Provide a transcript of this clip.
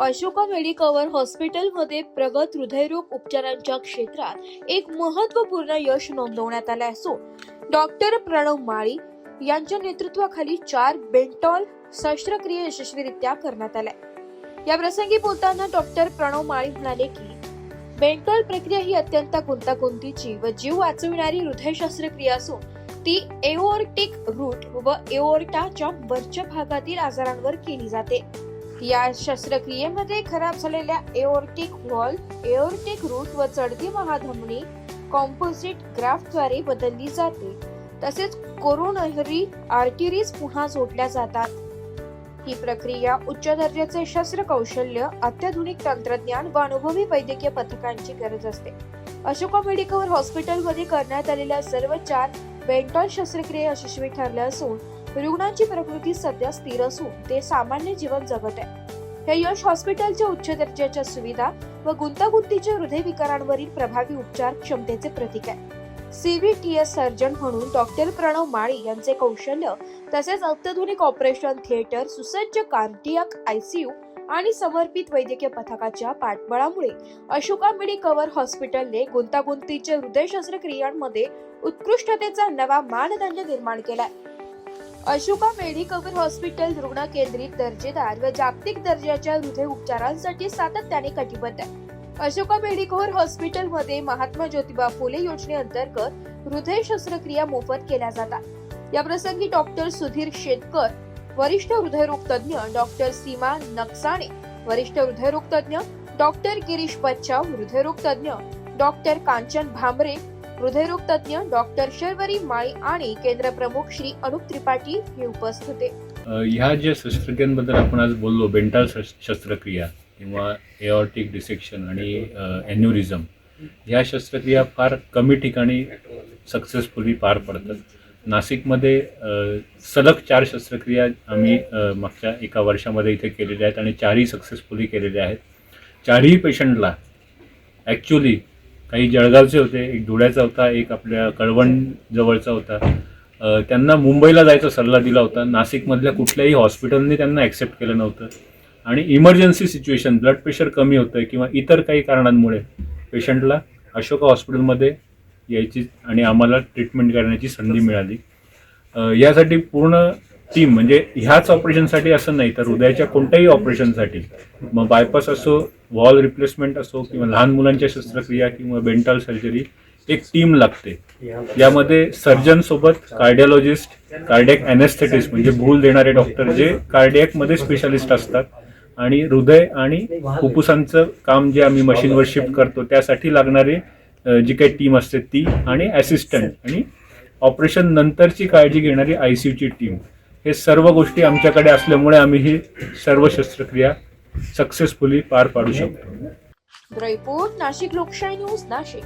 Ashoka Medicover हॉस्पिटलमध्ये प्रगत हृदयरोग उपचारांच्या क्षेत्रात एक महत्त्वपूर्ण यश नोंदवण्यात आले असून डॉक्टर प्रणव माळी यांच्या नेतृत्वाखाली चार बेंटॉल शस्त्रक्रिया यशस्वीरित्या करण्यात आल्या. या प्रसंगी बोलताना डॉक्टर प्रणव माळी म्हणाले की बेंटॉल प्रक्रिया ही अत्यंत गुंतागुंतीची व जीव वाचविणारी हृदय शस्त्रक्रिया असून ती एओर्टिक रूट व एओर्टाच्या वरच्या भागातील आजारांवर केली जाते. या शस्त्रक्रियेमध्ये खराब झालेल्या एओर्टिक वॉल एओर्टिक रूट व चढती महाधमनी कॉम्पोजिट ग्राफ्टद्वारे बदलली जाते. तसेच कोरोनरी आर्टिरीज पुन्हा जोडल्या जातात. ही प्रक्रिया उच्च दर्जाचे शस्त्र कौशल्य अत्याधुनिक तंत्रज्ञान व अनुभवी वैद्यकीय पथकांची गरज असते. अशोका मेडिकल हॉस्पिटलमध्ये करण्यात आलेल्या सर्व चार बेंटॉन शस्त्रक्रिया यशस्वी ठरल्या असून रुग्णांची प्रकृती सध्या स्थिर असून ते सामान्य जीवन जगत आहे हे यश हॉस्पिटलच्या उच्च दर्जाच्या सुविधा व गुंतागुंतीच्या हृदयविकारांवरील प्रभावी उपचार क्षमतेचे प्रतीक आहे. सीव्हीटीएस सर्जन म्हणून डॉक्टर प्रणव माळी यांचे कौशल्य तसेच अत्याधुनिक ऑपरेशन थिएटर सुसज्ज कार्डियाक आयसीयू आणि समर्पित वैद्यकीय पथकाच्या पाठबळामुळे अशोका मेडिकवर हॉस्पिटलने गुंतागुंतीच्या हृदय शस्त्रक्रियांमध्ये उत्कृष्टतेचा नवा मानदंड निर्माण केलाय. अशोका मेडिकवर हॉस्पिटल रुग्ण केंद्रित दर्जेदार व जागतिक दर्जाच्या हृदय उपचारांसाठी सातत्याने कटिबद्ध आहे. अशोका मेडिकवर हॉस्पिटलमध्ये महात्मा ज्योतिबा फुले योजनेअंतर्गत हृदय शस्त्रक्रिया मोफत केल्या जातात. या प्रसंगी डॉक्टर सुधीर शेतकर वरिष्ठ हृदयरोग तज्ज्ञ डॉक्टर सीमा नक्साणे वरिष्ठ हृदयरोग तज्ज्ञ डॉक्टर गिरीश बच्चाव हृदयरोग तज्ज्ञ डॉक्टर कांचन भामरे हृदयरोग तज्ज्ञ डॉक्टर शर्वरी माळी आणि केंद्र प्रमुख श्री अनुप त्रिपाठी हे उपस्थित होते. ह्या ज्या शस्त्रक्रियांबद्दल आपण आज बोललो बेंटाल शस्त्रक्रिया किंवा एऑर्टिक डिसेक्शन आणि एन्युरिझम ह्या शस्त्रक्रिया फार कमी ठिकाणी सक्सेसफुली पार पडतात. नाशिकमध्ये सलग चार शस्त्रक्रिया आम्ही मागच्या एका वर्षामध्ये इथे केलेल्या आहेत आणि चारही सक्सेसफुली केलेल्या आहेत. चारही पेशंटला ॲक्च्युली काही जळगावचे होते एक धुळ्याचा होता एक आपल्या कळवण जवळचा होता. त्यांना मुंबईला जायचा सल्ला दिला होता. नाशिकमधल्या कुठल्याही हॉस्पिटलने त्यांना ॲक्सेप्ट केलं नव्हतं. आणि इमर्जन्सी सिच्युएशन ब्लड प्रेशर कमी होतं किंवा इतर काही कारणांमुळे पेशंटला अशोका हॉस्पिटलमध्ये यायची आणि आम्हाला ट्रीटमेंट करण्याची संधी मिळाली. यासाठी पूर्ण टीम म्हणजे ह्याच ऑपरेशनसाठी असं नाही तर हृदयाच्या कोणत्याही ऑपरेशनसाठी. मग बायपास असो वॉल रिप्लेसमेंट असो किंवा लहान मुलांच्या शस्त्रक्रिया किंवा बेंटल सर्जरी एक टीम लागते. यामध्ये सर्जन सोबत कार्डिओलॉजिस्ट कार्डियक अनेस्थेटिस्ट म्हणजे भूल देणारे डॉक्टर जे कार्डियकमध्ये स्पेशालिस्ट असतात. आणि हृदय आणि फुफ्फुसांचं काम जे आम्ही मशीनवर शिफ्ट करतो त्यासाठी लागणारे जी काही टीम असते ती आणि असिस्टंट. आणि ऑपरेशन नंतरची काळजी घेणारी आय सी टीम. हे सर्व गोष्टी आमच्याकडे असल्यामुळे आम्ही ही सर्व शस्त्रक्रिया सक्सेसफुली पार पाडू शकतो. नाशिक लोकशाही न्यूज नाशिक.